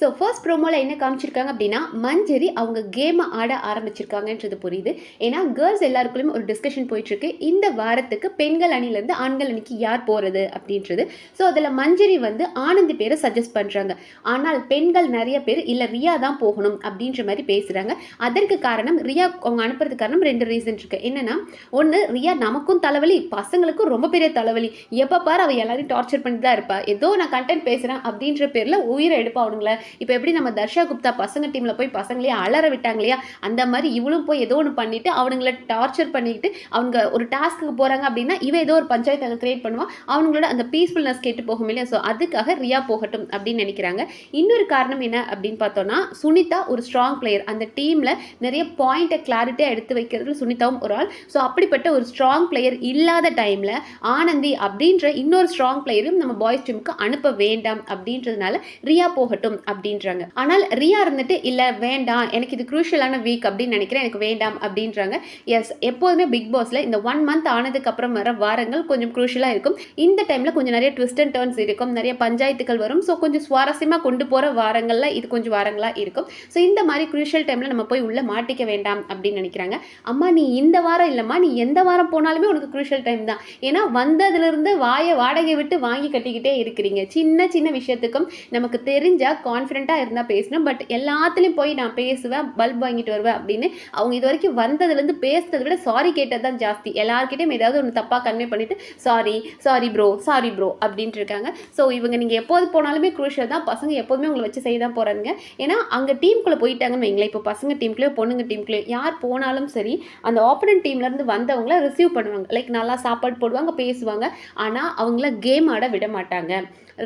So first ப்ரோமோவில் என்ன காமிச்சிருக்காங்க அப்படின்னா மஞ்சரி அவங்க கேமை ஆட ஆரம்பிச்சிருக்காங்கன்றது புரியுது. ஏன்னா கேர்ள்ஸ் எல்லாருக்குள்ளயும் ஒரு டிஸ்கஷன் போயிட்டுருக்கு. இந்த வாரத்துக்கு பெண்கள் அணிலேருந்து ஆண்கள் அணிக்கு யார் போகிறது அப்படின்றது. ஸோ அதில் மஞ்சரி வந்து ஆனந்தி பேரை சஜஸ்ட் பண்ணுறாங்க ஆனால் பெண்கள் நிறைய பேர் இல்லை ரியா தான் போகணும் அப்படின்ற மாதிரி பேசுகிறாங்க அதற்கு காரணம் ரியா அவங்க அனுப்புறதுக்கு காரணம் ரெண்டு ரீசன் இருக்குது என்னென்னா ஒன்று ரியா நமக்கும் தலைவலி பசங்களுக்கும் ரொம்ப பெரிய தலைவலி. எப்போ பாரு அவள் எல்லாரையும் டார்ச்சர் பண்ணிட்டு தான் இருப்பாள் ஏதோ நான் கண்டென்ட் பேசுகிறேன் அப்படின்ற பேரில் உயிரை எடுப்பா இப்போ எப்படி நம்ம தர்ஷா குப்தா பசங்க டீமில் போய் பசங்களே அலற விட்டாங்க இல்லையா அந்த மாதிரி இவளும் போய் ஏதோ ஒன்று பண்ணிவிட்டு அவனுங்கள டார்ச்சர் பண்ணிக்கிட்டு அவங்க ஒரு டாஸ்க்கு போகிறாங்க அப்படின்னா இவன் ஏதோ ஒரு பஞ்சாயத்து அங்கே கிரியேட் பண்ணுவான் அவங்களோட அந்த பீஸ்ஃபுல்னஸ் கேட்டு போகும் இல்லையா? ஸோ அதுக்காக ரியா போகட்டும் அப்படின்னு நினைக்கிறாங்க. இன்னொரு காரணம் என்ன அப்படின்னு பார்த்தோன்னா சுனிதா ஒரு ஸ்ட்ராங் பிளேயர் அந்த டீமில் நிறைய பாயிண்ட்டை கிளாரிட்டியாக எடுத்து வைக்கிறதுல சுனிதாவும் ஒரு ஆள். ஸோ அப்படிப்பட்ட ஒரு ஸ்ட்ராங் பிளேயர் இல்லாத டைமில் ஆனந்தி அப்படின்ற இன்னொரு ஸ்ட்ராங் பிளேயரும் நம்ம பாய்ஸ் டீமுக்கு அனுப்ப வேண்டாம் அப்படின்றதுனால ரியா போகட்டும் அப்படின்றாங்க. ஆனால் ரியா இருந்துட்டு இல்லை வேண்டாம் எனக்கு இது குரூஷியலான வீக் அப்படின்னு நினைக்கிறேன். எனக்கு வேண்டாம் அப்படின்றாங்க. எஸ் எப்போதுமே பிக் பாஸில் இந்த ஒன் மந்த் ஆனதுக்கு அப்புறம் வர வாரங்கள் கொஞ்சம் குரூஷியலாக இருக்கும். இந்த டைமில் கொஞ்சம் நிறைய ட்விஸ்ட் அண்ட் டர்ன்ஸ் இருக்கும். நிறைய பஞ்சாயத்துகள் வரும். ஸோ கொஞ்சம் சுவாரஸ்யமாக கொண்டு போகிற வாரங்களில் இது கொஞ்சம் வாரங்களாக இருக்கும். ஸோ இந்த மாதிரி குரூஷியல் டைமில் நம்ம போய் உள்ளே மாட்டிக்க வேண்டாம் அப்படின்னு நினைக்கிறாங்க. அம்மா நீ இந்த வாரம் இல்லைம்மா. நீ எந்த வாரம் போனாலுமே உனக்கு குரூஷியல் டைம் தான். ஏன்னா வந்ததுலேருந்து வாயை வாடகை விட்டு வாங்கி கட்டிக்கிட்டே இருக்கிறீங்க. சின்ன சின்ன விஷயத்துக்கும் நமக்கு தெரிஞ்சால் கான்ஃபிடென்ட்டாக இருந்தால் பேசணும். பட் எல்லாத்துலேயும் போய் நான் பேசுவேன் பல்ப் வாங்கிட்டு வருவேன் அப்படின்னு அவங்க இது வரைக்கும் வந்ததுலேருந்து பேசுனதை விட சாரி கேட்டது தான் ஜாஸ்தி. எல்லாருக்கிட்டையும் ஏதாவது ஒன்று தப்பாக கன்வே பண்ணிவிட்டு sorry sorry bro sorry bro அப்படின்ட்டு இருக்காங்க. ஸோ இவங்க நீங்கள் எப்போது போனாலுமே குரூஷியல் தான். பசங்க எப்போதுமே உங்களை வச்சு செய்ய தான் போகிறாங்க ஏன்னா அங்கே டீமுக்குள்ளே போயிட்டாங்கன்னு வைங்களேன். இப்போ பசங்க டீமுக்குள்ளேயோ பொண்ணுங்க டீமுக்குள்ளேயோ யார் போனாலும் சரி அந்த ஆப்போனன்ட் டீம்லேருந்து வந்தவங்கள ரிசீவ் பண்ணுவாங்க. லைக் நல்லா சாப்பாடு போடுவாங்க பேசுவாங்க. ஆனால் அவங்கள கேம் ஆட விட மாட்டாங்க.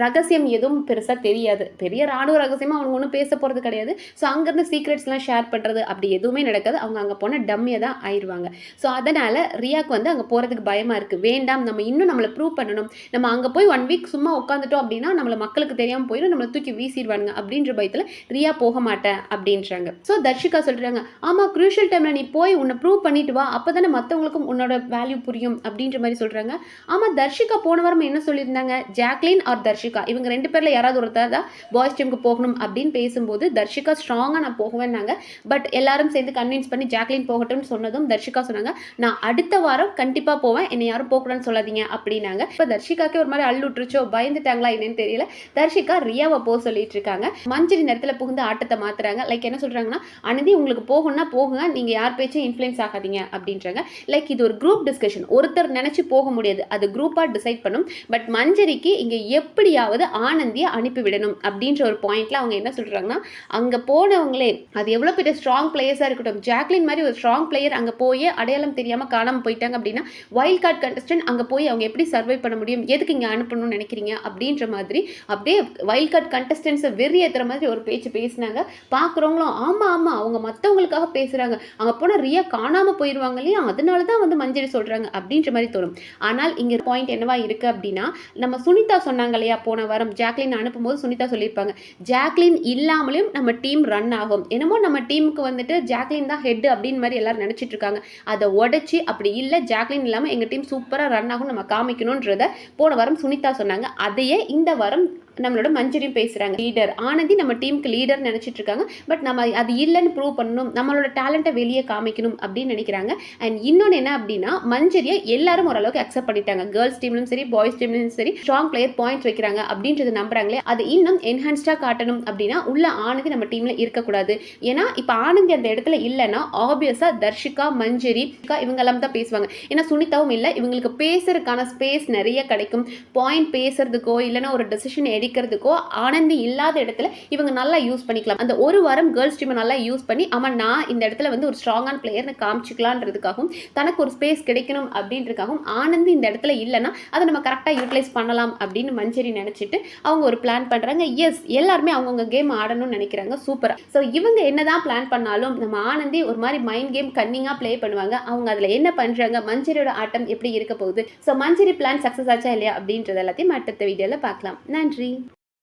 ரகசியம் எதுவும் பெருசாக தெரியாது. பெரிய ராணுவ ரகசியமாக அவங்க ஒன்றும் பேச போகிறது கிடையாது. ஸோ அங்கேருந்து சீக்ரெட்ஸ்லாம் ஷேர் பண்ணுறது அப்படி எதுவுமே நடக்காது. அவங்க அங்கே போனால் டம்மியாக தான் ஆயிடுவாங்க. ஸோ அதனால் ரியாக்கு வந்து அங்கே போகிறதுக்கு பயமாக இருக்குது வேண்டாம் நம்ம இன்னும் நம்மளை ப்ரூவ் பண்ணணும். நம்ம அங்கே போய் ஒன் வீக் சும்மா உட்காந்துட்டோம் அப்படின்னா நம்மளை மக்களுக்கு தெரியாமல் போயிடும் நம்மளை தூக்கி வீசிடுவானுங்க அப்படின்ற பயத்தில் ரியா போக மாட்டேன் அப்படின்றாங்க. ஸோ தர்ஷிகா சொல்கிறாங்க ஆமாம் க்ரூஷியல் டைமில் நீ போய் உன்னை ப்ரூவ் பண்ணிட்டு வா. அப்போ தானே மற்றவங்களுக்கும் உன்னோட வேல்யூ புரியும். அப்படின்ற மாதிரி சொல்கிறாங்க ஆமாம் தர்ஷிகா போன வாரம் என்ன சொல்லியிருந்தாங்க? Jacqueline or Darshika? இவங்க ரெண்டு பேரில் யாராவது ஒருத்தர் தான் பாய்ஸ் டீமுக்கு போகணும் அப்படின்னு பேசும்போது தர்ஷிகா ஸ்ட்ராங்காக நான் போகுவேன்னாங்க. பட் எல்லாரும் சேர்ந்து கன்வின்ஸ் பண்ணி ஜாக்லின் போகட்டும்னு சொன்னதும் தர்ஷிகா சொன்னாங்க. நான் அடுத்த வாரம் கண்டிப்பாக போவேன். என்னை யாரும் போகக்கூடாதுன்னு சொல்லாதீங்க அப்படின்னாங்க. இப்போ தர்ஷிகாக்கே ஒரு மாதிரி அள்ளுட்டுருச்சோ பயந்துட்டாங்களா என்னன்னு தெரியல. தர்ஷிகா ரியாவை போக சொல்லிட்டு இருக்காங்க மஞ்சரி நேரத்தில் புகுந்து ஆட்டத்தை மாத்துறாங்க. லைக் என்ன சொல்கிறாங்கன்னா அனந்தி உங்களுக்கு போகணும்னா போகுங்க. நீங்கள் யார் பேச்சும் இன்ஃப்ளூயன்ஸ் ஆகாதீங்க அப்படின்றாங்க. லைக் இது ஒரு குரூப் டிஸ்கஷன் ஒருத்தர் நினச்சி போக முடியாது. அது குரூப்பாக டிசைட் பண்ணும். பட் மஞ்சரிக்கு இங்கே எப்படியாவது ஆனந்தியை அனுப்பிவிடணும் அப்படின்ற ஒரு பாயிண்ட் பாயிண்ட்ல அவங்க என்ன சொல்கிறாங்கன்னா அங்கே போனவங்களே அது எவ்வளோ பெரிய ஸ்ட்ராங் பிளேயர்ஸாக இருக்கட்டும் ஜாக்லின் மாதிரி ஒரு ஸ்ட்ராங் பிளேயர் அங்கே போய் அடையாளம் தெரியாமல் காணாமல் போயிட்டாங்க அப்படின்னா வைல்ட் கார்டு கண்டஸ்டன்ட் அங்கே போய் அவங்க எப்படி சர்வை பண்ண முடியும் எதுக்கு இங்கே அனுப்பணும்னு நினைக்கிறீங்க அப்படின்ற மாதிரி அப்படியே வைல்ட் கார்டு கண்டஸ்டன்ஸை வெறி ஏற்றுற மாதிரி ஒரு பேச்சு பேசினாங்க. பார்க்குறவங்களும் ஆமாம் ஆமாம் அவங்க மற்றவங்களுக்காக பேசுகிறாங்க அங்கே போனால் ரியா காணாமல் போயிடுவாங்க இல்லையா? அதனால தான் வந்து மஞ்சள் சொல்கிறாங்க அப்படின்ற மாதிரி தோணும். ஆனால் இங்கே பாயிண்ட் என்னவா இருக்குது அப்படின்னா நம்ம சுனிதா சொன்னாங்க இல்லையா போன வாரம் ஜாக்லின் அனுப்பும்போது சுனிதா சொல்லியிருப்பாங்க ஜாக்லின் இல்லாமலும் நம்ம டீம் ரன் ஆகும். என்னமோ நம்ம டீமுக்கு வந்துட்டு ஜாக்லின் தான் ஹெட் அப்படின்னு மாதிரி எல்லாரும் நினச்சிட்டு இருக்காங்க. அதை உடச்சி அப்படி இல்லை ஜாக்லின் இல்லாமல் எங்கள் டீம் சூப்பராக ரன் ஆகும் நம்ம காமிக்கணுன்றத போன வாரம் சுனிதா சொன்னாங்க. அதையே இந்த வாரம் நம்மளோட மஞ்சரியும் பேசுகிறாங்க லீடர் ஆனந்தி நம்ம டீமுக்கு லீடர் நினச்சிட்டு இருக்காங்க. பட் நம்ம அது இல்லைன்னு ப்ரூவ் பண்ணணும். நம்மளோட டேலண்ட்டை வெளியே காமிக்கணும் அப்படின்னு நினைக்கிறாங்க. அண்ட் இன்னொன்று என்ன அப்படின்னா மஞ்சரியை எல்லாரும் ஓரளவுக்கு அக்செப்ட் பண்ணிட்டாங்க. கேர்ள்ஸ் டீம்லையும் சரி பாய்ஸ் டீம்லையும் சரி ஸ்ட்ராங் பிளேயர் பாயிண்ட் வைக்கிறாங்க அப்படின்றது நம்புறாங்களே அது இன்னும் என்ஹான்ஸ்டாக காட்டணும் அப்படின்னா உள்ள ஆனந்தி நம்ம டீமில் இருக்கக்கூடாது. ஏன்னா இப்போ ஆனந்தி அந்த இடத்துல இல்லைன்னா ஆப்வியஸாக தர்ஷிகா மஞ்சரி இவங்கெல்லாம் தான் பேசுவாங்க. ஏன்னா சுனிதாவும் இல்லை இவங்களுக்கு பேசுறதுக்கான ஸ்பேஸ் நிறைய கிடைக்கும். பாயிண்ட் பேசுறதுக்கோ இல்லைன்னா ஒரு டெசிஷன் எடுக்கிறதுக்கோ ஆனந்தி இல்லாத இடத்துல இவங்க நல்லா யூஸ் பண்ணிக்கலாம். அந்த ஒரு வாரம் கேர்ள்ஸ் டீமை நல்லா யூஸ் பண்ணி ஆமாம் நான் இந்த இடத்துல வந்து ஒரு ஸ்ட்ராங்கான பிளேயர்னு காமிச்சிக்கலான்றதுக்காகவும் தனக்கு ஒரு ஸ்பேஸ் கிடைக்கணும் அப்படின்றதுக்காகவும் ஆனந்தி இந்த இடத்துல இல்லைன்னா அதை நம்ம கரெக்டாக யூட்டிலைஸ் பண்ணலாம் அப்படின்னு மஞ்சரி நினச்சிட்டு அவங்க ஒரு பிளான் பண்ணுறாங்க எஸ் எல்லாருமே அவங்கவுங்க கேம் ஆடணும்னு நினைக்கிறாங்க. சூப்பராக ஸோ இவங்க என்னதான் பிளான் பண்ணாலும் நம்ம ஆனந்தி ஒரு மாதிரி மைண்ட் கேம் கன்னிங்காக ப்ளே பண்ணுவாங்க. அவங்க அதில் என்ன பண்ணுறாங்க மஞ்சரியோட ஆட்டம் எப்படி இருக்க போகுது? ஸோ மஞ்சரி பிளான் சக்ஸஸ் ஆச்சா இல்லையா அப்படின்றது எல்லாத்தையும் அடுத்த வீடியோவில் பார்க்கலாம். நன்றி.